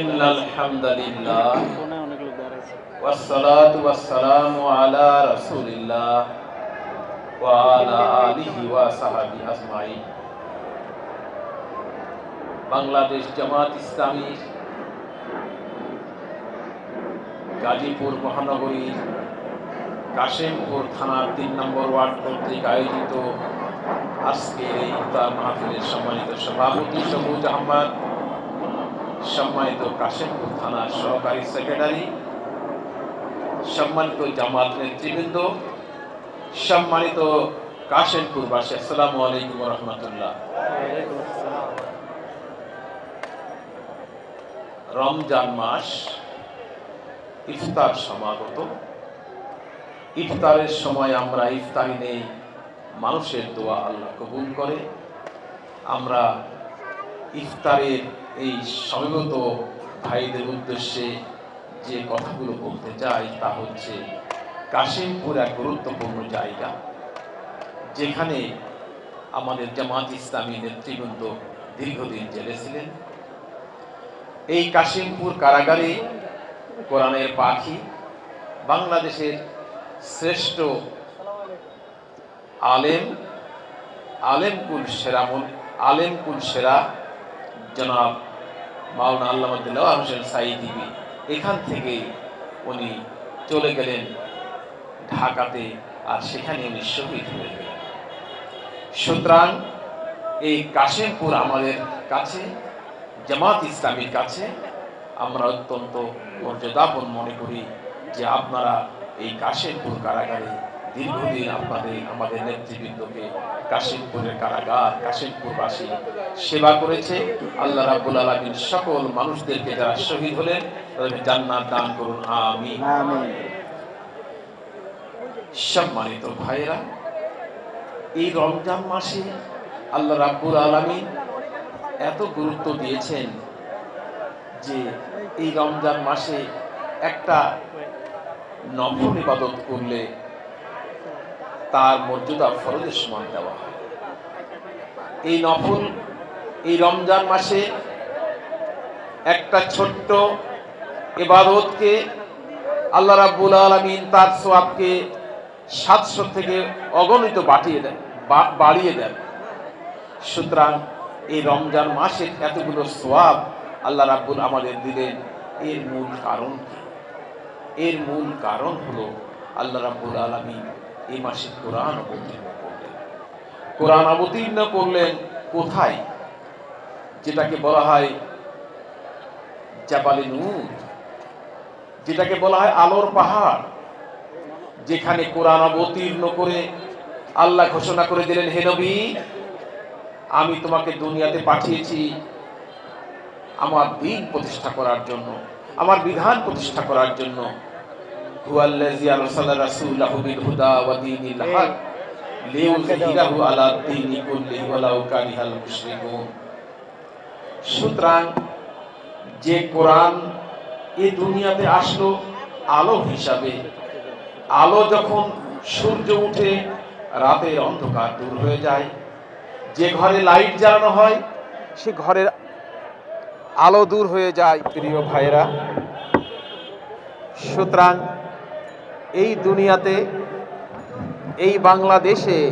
إن الحمد لله ফোনে অনেক লোক দাঁড়াইছে والصلاة والسلام على رسول الله وعلى آله وصحبه أجمعين বাংলাদেশ জামাত ইসলামীর গাজীপুর মহানগরীর কাশেমপুর থানার তিন নম্বর ওয়ার্ড কর্তৃক আয়োজিত আজকের এই ইফতার মাহফিলের সম্মানিত সভাপতি সবুজ আহমদ সম্মানিত কাশেমপুর থানার সহকারী সেক্রেটারি, সম্মানিত জামাত নেতৃবৃন্দ, সম্মানিত কাশেমপুরবাসী আসসালামু আলাইকুম রহমতুল্লাহ। রমজান মাস, ইফতার সমাগত। ইফতারের সময় আমরা ইফতারি নেই, মানুষের দোয়া আল্লাহ কবুল করে। আমরা ইফতারের এই সমবেত ভাইদের উদ্দেশ্যে যে কথাগুলো বলতে চাই তা হচ্ছে, কাশিমপুর এক গুরুত্বপূর্ণ জায়গা, যেখানে আমাদের জামাত ইসলামী নেতৃবৃন্দ দীর্ঘদিন জেলে ছিলেন এই কাশিমপুর কারাগারে কোরআনের পাখি, বাংলাদেশের শ্রেষ্ঠ আলেম, আলেমকুল সেরা আলেমকুল সেরা জনাব মাওলানা আল্লামদুল্লাহ হোসেন সাইদি এখান থেকে উনি চলে গেলেন ঢাকাতে আর সেখানে উনি শহীদ হয়ে গেলেন। সুতরাং এই কাশিমপুর আমাদের কাছে, জামাত ইসলামীর কাছে আমরা অত্যন্ত মর্যাদাপন মনে করি যে আপনারা এই কাশিমপুর কারাগারে দীর্ঘদিন আপনাদের আমাদের নেতৃবৃন্দকে কাশিমপুরের কারাগার কাশিমপুরবাসী সেবা করেছে। আল্লাহ রাব্বুল আলমিন সকল মানুষদেরকে যারা শহীদ হলেন তাদেরকে জান্নাত দান করুন। আমি সম্মানিত ভাইরা এই রমজান মাসে আল্লাহ রাব্বুল আলমিন এত গুরুত্ব দিয়েছেন যে এই রমজান মাসে একটা নফল ইবাদত করলে তার মর্যাদা ফরজের সমান দেওয়া হয়। এই নফল, এই রমজান মাসে একটা ছোট্ট ইবাদতকে আল্লাহ রাব্বুল আলমিন তার সোয়াবকে সাতশো থেকে অগণিত বাটিয়ে দেন বাড়িয়ে দেন। সুতরাং এই রমজান মাসে এতগুলো সোয়াব আল্লাহ রাব্বুল আমাদের দিলেন। এর মূল কারণ? এর মূল কারণ হলো আল্লাহ রাব্বুল আলমী এই মাসে কোরআন অবতীর্ণ করলেন কোরআন অবতীর্ণ করলেন কোথায়? যেটাকে বলা হয় জাবালে নূর, যেটাকে বলা হয় আলোর পাহাড়, যেখানে কোরআন অবতীর্ণ করে আল্লাহ ঘোষণা করে দিলেন, হে নবী, আমি তোমাকে দুনিয়াতে পাঠিয়েছি আমার দিন প্রতিষ্ঠা করার জন্য, আমার বিধান প্রতিষ্ঠা করার জন্য। হুয়াল্লাযী আরসালা রাসূলাহু বিল হুদা ওয়া দীনিল হক লিইয়ুযহিরাহু আলা দীনি কুল্লিহি ওয়ালাউ কারিহাল সুতরাং যে কোরআন এই দুনিয়াতে আসলো আলো হিসাবে, আলো যখন সূর্য উঠে রাতের অন্ধকার দূর হয়ে যায়, যে ঘরে লাইট জ্বালানো হয় সে ঘরের আলো দূর হয়ে যায়, প্রিয় ভাইরা সুতরাং এই দুনিয়াতে, এই বাংলাদেশে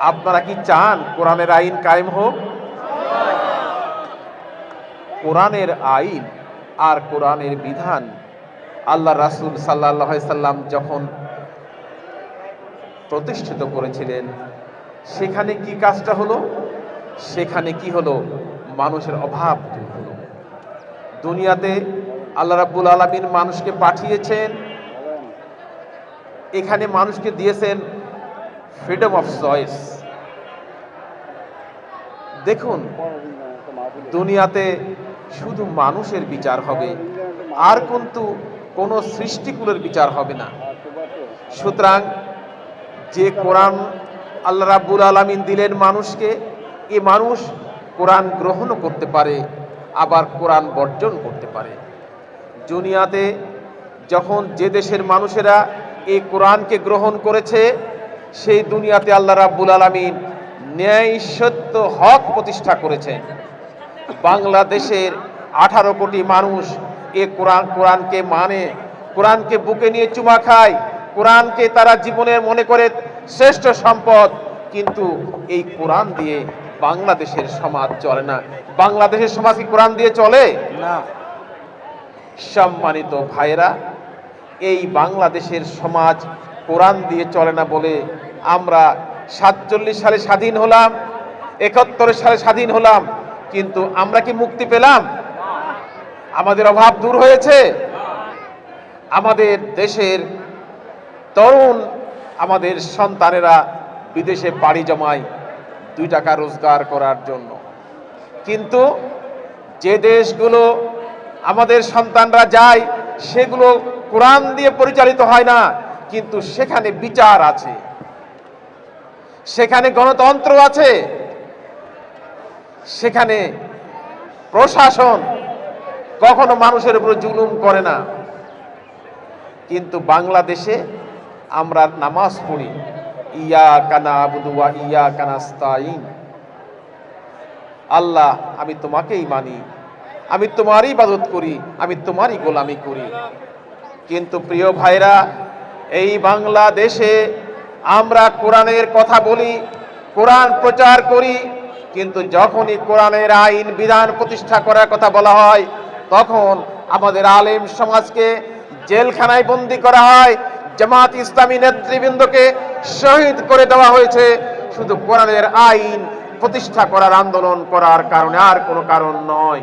আপনারা কি চান কোরআনের আইন কায়েম হোক? কোরআনের আইন আর কোরআনের বিধান আল্লাহ রাসূল সাল্লাহ সাল্লাম যখন প্রতিষ্ঠিত করেছিলেন, সেখানে কি কাজটা হলো? সেখানে কি হলো? মানুষের অভাব হলো। দুনিয়াতে আল্লাহ রাব্বুল আলমিন মানুষকে পাঠিয়েছেন এখানে মানুষকে দিয়েছেন ফ্রিডম অফ চয়েস দেখুন, দুনিয়াতে শুধু মানুষের বিচার হবে, আর কিন্তু কোনো সৃষ্টিকুলের বিচার হবে না। সুতরাং যে কোরআন আল্লাহ রাব্বুল আলামিন দিলেন মানুষকে, এ মানুষ কোরআন গ্রহণও করতে পারে, আবার কোরআন বর্জন করতে পারে। দুনিয়াতে যখন যে দেশের মানুষেরা কোরআনকে গ্রহণ করেছে সেই দুনিয়াতে আল্লাহ রাব্বুল আলামিন ন্যায় সত্য হক প্রতিষ্ঠা করেছেন। বাংলাদেশের আঠারো কোটি মানুষ এ কোরআন কোরআনকে মানে কোরআনকে বুকে নিয়ে চুমা খায় কোরআনকে তারা জীবনের মনে করে শ্রেষ্ঠ সম্পদ কিন্তু এই কোরআন দিয়ে বাংলাদেশের সমাজ চলে না। বাংলাদেশের সমাজ কি কোরআন দিয়ে চলে? না। সম্মানিত ভাইরা এই বাংলাদেশের সমাজ কোরআন দিয়ে চলে না বলে আমরা সাতচল্লিশ সালে স্বাধীন হলাম, একাত্তর সালে স্বাধীন হলাম, কিন্তু আমরা কি মুক্তি পেলাম? আমাদের অভাব দূর হয়েছে। আমাদের দেশের তরুণ, আমাদের সন্তানেরা বিদেশে পাড়ি জমায় দুই টাকা রোজগার করার জন্য। কিন্তু যে দেশগুলো আমাদের সন্তানরা যায় সেগুলো কোরআন দিয়ে পরিচালিত হয় না, কিন্তু সেখানে বিচার আছে। সেখানে গণতন্ত্র আছে। সেখানে প্রশাসন কখনো মানুষের উপর জুলুম করে না। কিন্তু বাংলাদেশে আমরা নামাজ পড়ি। ইয়া কানা আবুদুয়া ইয়া কানাস্তাইন আল্লাহ, আমি তোমাকেই মানি। আমি তোমারই ইবাদত করি, আমি তোমারই গোলামি করি। কিন্তু প্রিয় ভাইরা, এই বাংলাদেশে আমরা কোরআনের কথা বলি, কোরআন প্রচার করি, কিন্তু যখনই কোরআনের আইন, বিধান প্রতিষ্ঠা করার কথা বলা হয়, তখন আমাদের আলেম সমাজকে জেলখানায় বন্দি করা হয়, জামাত ইসলামী নেতৃবৃন্দকে শহীদ করে দেওয়া হয়েছে। শুধু কোরআনের আইন প্রতিষ্ঠা করার আন্দোলন করার কারণে আর কোনো কারণ নয়।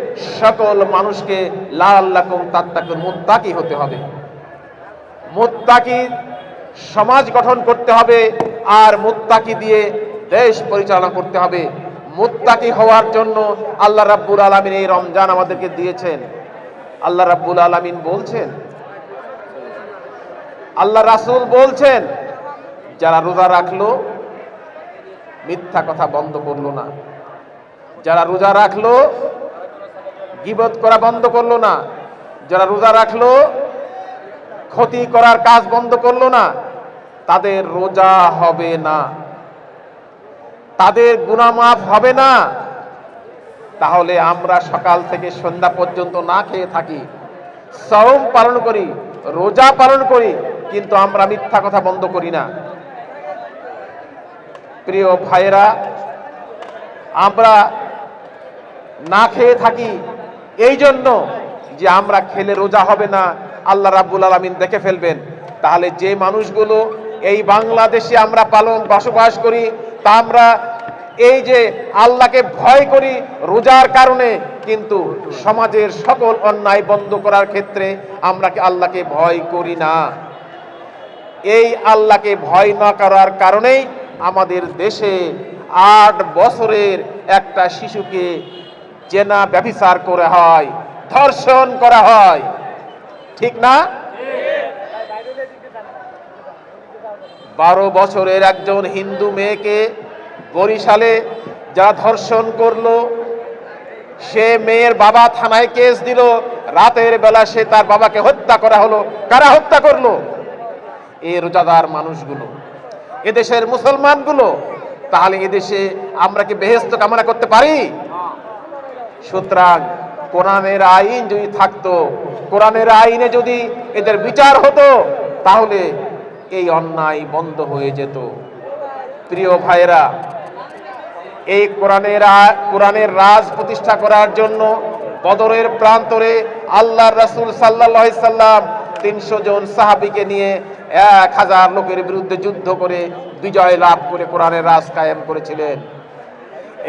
সকল মানুষকে লাআল্লাকুম তাত্তাকুন মুত্তাকি হতে হবে। মুত্তাকি সমাজ গঠন করতে হবে আর মুত্তাকি দিয়ে দেশ পরিচালনা করতে হবে। মুত্তাকি হওয়ার জন্য আল্লাহ রাব্বুল আলামিন এই রমজান আমাদেরকে দিয়েছেন। আল্লাহ রাব্বুল আলামিন বলছেন, আল্লাহ রাসুল বলছেন, যারা রোজা রাখল, মিথ্যা কথা বন্ধ করল না। যারা রোজা রাখল গিবত করা বন্ধ করল না। যারা রোজা রাখল, ক্ষতি করার কাজ বন্ধ করল না, তাদের রোজা হবে না। তাদের গুনামাফ হবে না। তাহলে আমরা সকাল থেকে সন্ধ্যা পর্যন্ত না খেয়ে থাকি। সওম পালন করি, রোজা পালন করি, কিন্তু আমরা মিথ্যা কথা বন্ধ করি না। প্রিয় ভাইয়েরা, আমরা না খেয়ে থাকি এই জন্য যে আমরা খেলে রোজা হবে না, আল্লাহ রাব্বুল আলামিন দেখে ফেলবেন। তাহলে যে মানুষগুলো এই বাংলাদেশে আমরা পালন, বসবাস করি, তা আমরা এই যে আল্লাহকে ভয় করি রোজার কারণে, কিন্তু সমাজের সকল অন্যায় বন্ধ করার ক্ষেত্রে আমরা আল্লাহকে ভয় করি না? এই আল্লাহকে ভয় না করার কারণেই আমাদের দেশে আট বছরের একটা শিশুকে জেনা ব্যভিচার করা হয়, ধর্ষণ করা হয়। ঠিক না? বারো বছরের একজন হিন্দু মেয়েকে বরিশালে যারা ধর্ষণ করল, সে মেয়ের বাবা থানায় কেস দিল। রাতের বেলা সে তার বাবাকে হত্যা করা হলো। কারা হত্যা করল? এই রোজাদার মানুষগুলো। এদেশের মুসলমানগুলো। তাহলে এদেশে আমরা কি বেহেস্ত কামনা করতে পারি? সুতরাং কোরআনের আইন যদি থাকতো, কোরআনের আইনে যদি এদের বিচার হতো, তাহলে এই অন্যায় বন্ধ হয়ে যেত। প্রিয় ভাইরা এই কোরআনের কোরআনের রাজ প্রতিষ্ঠা করার জন্য বদরের প্রান্তরে আল্লাহর রাসূল সাল্লাল্লাহু সাল্লাম তিনশো জন সাহাবিকে নিয়ে এক হাজার লোকের বিরুদ্ধে যুদ্ধ করে বিজয় লাভ করে কোরআনের রাজ কায়েম করেছিলেন।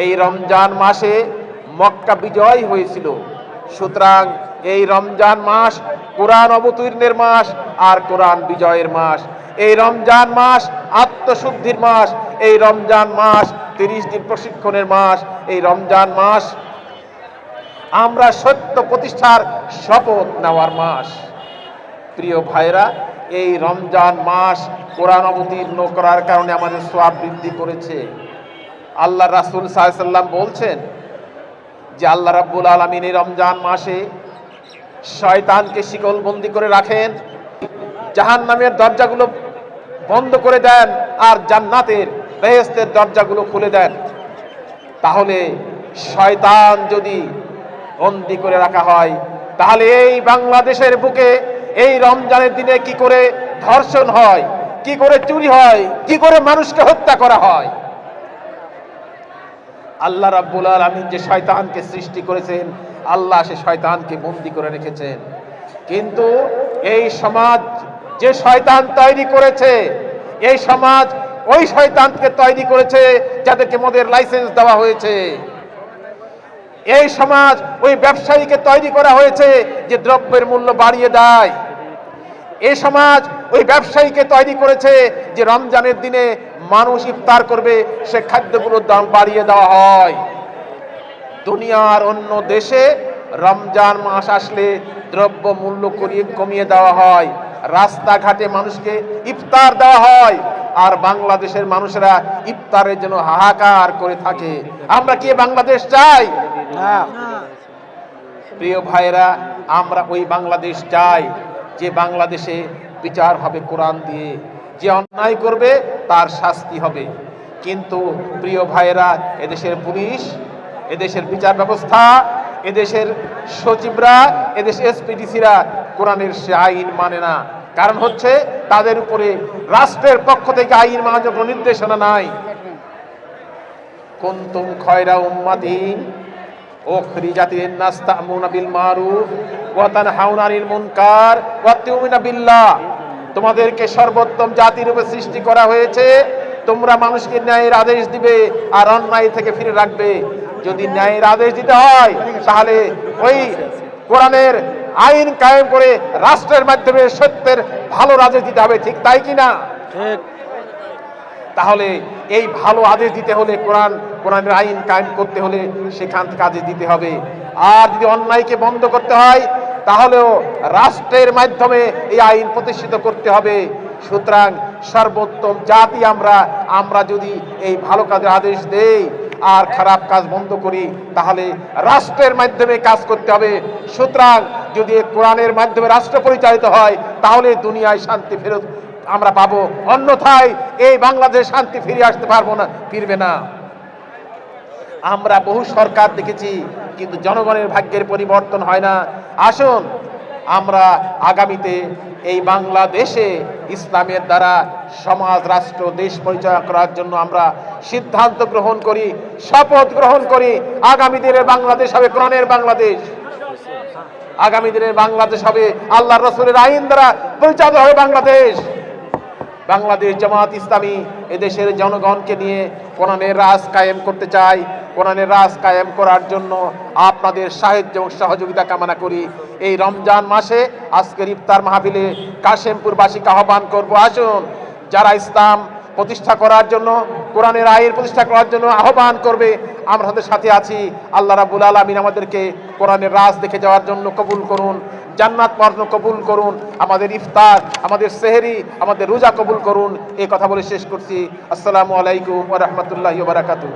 এই রমজান মাসে মক্কা বিজয় হয়েছিল। সুতরাং এই রমজান মাস কোরআন অবতীর্ণের মাস আর কোরআন বিজয়ের মাস। এই রমজান মাস আত্মশুদ্ধির মাস, এই রমজান মাস তিরিশ দিন প্রশিক্ষণের মাস, এই রমজান মাস আমরা সত্য প্রতিষ্ঠার শপথ নেওয়ার মাস। প্রিয় ভাইরা এই রমজান মাস কোরআন অবতীর্ণ করার কারণে আমাদের সোয়াব বৃদ্ধি করেছে। আল্লাহ রাসুল সাল্লাম বলছেন যে আল্লাহ রাব্বুল আলমিন রমজান মাসে শয়তানকে শিকলবন্দি করে রাখেন জাহান নামের দরজাগুলো বন্ধ করে দেন আর জান্নাতের বেহেস্তের দরজাগুলো খুলে দেন। তাহলে শয়তান যদি বন্দি করে রাখা হয়, তাহলে এই বাংলাদেশের বুকে এই রমজানের দিনে কি করে ধর্ষণ হয়, কি করে চুরি হয়, কি করে মানুষকে হত্যা করা হয়? আল্লাহ রাব্বুল আলামিন যে শয়তানকে সৃষ্টি করেছেন, আল্লাহ সে শয়তানকে বন্দি করে রেখেছেন। কিন্তু এই সমাজ যে শয়তান তৈরি করেছে, এই সমাজ ওই শয়তানকে তৈরি করেছে যাদেরকে মদের লাইসেন্স দেওয়া হয়েছে। এই সমাজ ওই ব্যবসায়ীকে তৈরি করা হয়েছে যে দ্রব্যের মূল্য বাড়িয়ে দেয়। এই সমাজ ওই ব্যবসায়ীকে তৈরি করেছে যে রমজানের দিনে মানুষ ইফতার করবে সে খাদ্যগুলোর দাম বাড়িয়ে দেওয়া হয়। দুনিয়ার অন্য দেশে রমজান মাস আসলে দ্রব্য মূল্য করিয়ে কমিয়ে দেওয়া হয়। রাস্তাঘাটে মানুষকে ইফতার দেওয়া হয়। আর বাংলাদেশের মানুষেরা ইফতারের জন্য হাহাকার করে থাকে। আমরা কি বাংলাদেশ চাই? প্রিয় ভাইরা আমরা ওই বাংলাদেশ চাই। যে বাংলাদেশে বিচার হবে কোরআন দিয়ে, যে অন্যায় করবে তার শাস্তি হবে। কিন্তু প্রিয় ভাইরা এদেশের পুলিশ, এদেশের বিচার ব্যবস্থা, এদেশের সচিবরা এদেশের এসপিডিসিরা কোরআনের সে আইন মানে না। কারণ হচ্ছে, তাদের উপরে রাষ্ট্রের পক্ষ থেকে আইন মানার জন্য নির্দেশনা নাই। কুনতুম খয়রা উম্মাতিন তোমাদেরকে সর্বোত্তম জাতির রূপে সৃষ্টি করা হয়েছে। তোমরা মানুষকে ন্যায়ের আদেশ দিবে আর অন্যায় থেকে ফিরে রাখবে। যদি ন্যায়ের আদেশ দিতে হয় তাহলে ওই কোরআনের আইন কায়েম করে রাষ্ট্রের মাধ্যমে সত্যের ভালো আদেশ দিতে হবে। ঠিক তাই কি না তাহলে এই ভালো আদেশ দিতে হলে কোরআন কোরআনের আইন কায়েম করতে হলে সেখান কাজে দিতে হবে। আর যদি অন্যায়কে বন্ধ করতে হয়, তাহলেও রাষ্ট্রের মাধ্যমে এই আইন প্রতিষ্ঠিত করতে হবে। সুতরাং সর্বোত্তম জাতি আমরা আমরা যদি এই ভালো কাজের আদেশ দেই আর খারাপ কাজ বন্ধ করি, তাহলে রাষ্ট্রের মাধ্যমে কাজ করতে হবে। সুতরাং যদি কোরআনের মাধ্যমে রাষ্ট্র পরিচালিত হয়, তাহলে দুনিয়ায় শান্তি ফেরত আমরা পাবো। অন্যথায় এই বাংলাদেশ শান্তি ফিরে আসতে পারব না, ফিরবে না। আমরা বহু সরকার দেখেছি, কিন্তু জনগণের ভাগ্যের পরিবর্তন হয় না। আসুন, আমরা আগামীতে এই বাংলাদেশে ইসলামের দ্বারা সমাজ, রাষ্ট্র, দেশ পরিচালনা করার জন্য আমরা সিদ্ধান্ত গ্রহণ করি, শপথ গ্রহণ করি। আগামী দিনের বাংলাদেশ হবে কোরআনের বাংলাদেশ। আগামী দিনের বাংলাদেশ হবে আল্লাহ রসুলের আইন দ্বারা পরিচালিত হবে বাংলাদেশ। বাংলাদেশ জামাত ইসলামী এদেশের জনগণকে নিয়ে কোরআনের রাজ কায়েম করতে চাই। কোরআনের রাজ কায়েম করার জন্য আপনাদের সাহায্য এবং সহযোগিতা কামনা করি। এই রমজান মাসে আজকের ইফতার মাহফিলে কাশেমপুরবাসীকে আহ্বান করব। আসুন, যারা ইসলাম প্রতিষ্ঠা করার জন্য, কোরআনের আইন প্রতিষ্ঠা করার জন্য আহ্বান করবে, আমরা তাদের সাথে আছি। আল্লাহ রাবুল আলমিন আমাদেরকে কোরআনের রাজ দেখে যাওয়ার জন্য কবুল করুন। জান্নাত মর্ণ কবুল করুন, আমাদের ইফতার, আমাদের সেহেরি, আমাদের রোজা কবুল করুন। এই কথা বলে শেষ করছি। আসসালামু আলাইকুম ওয়া বারাকাতু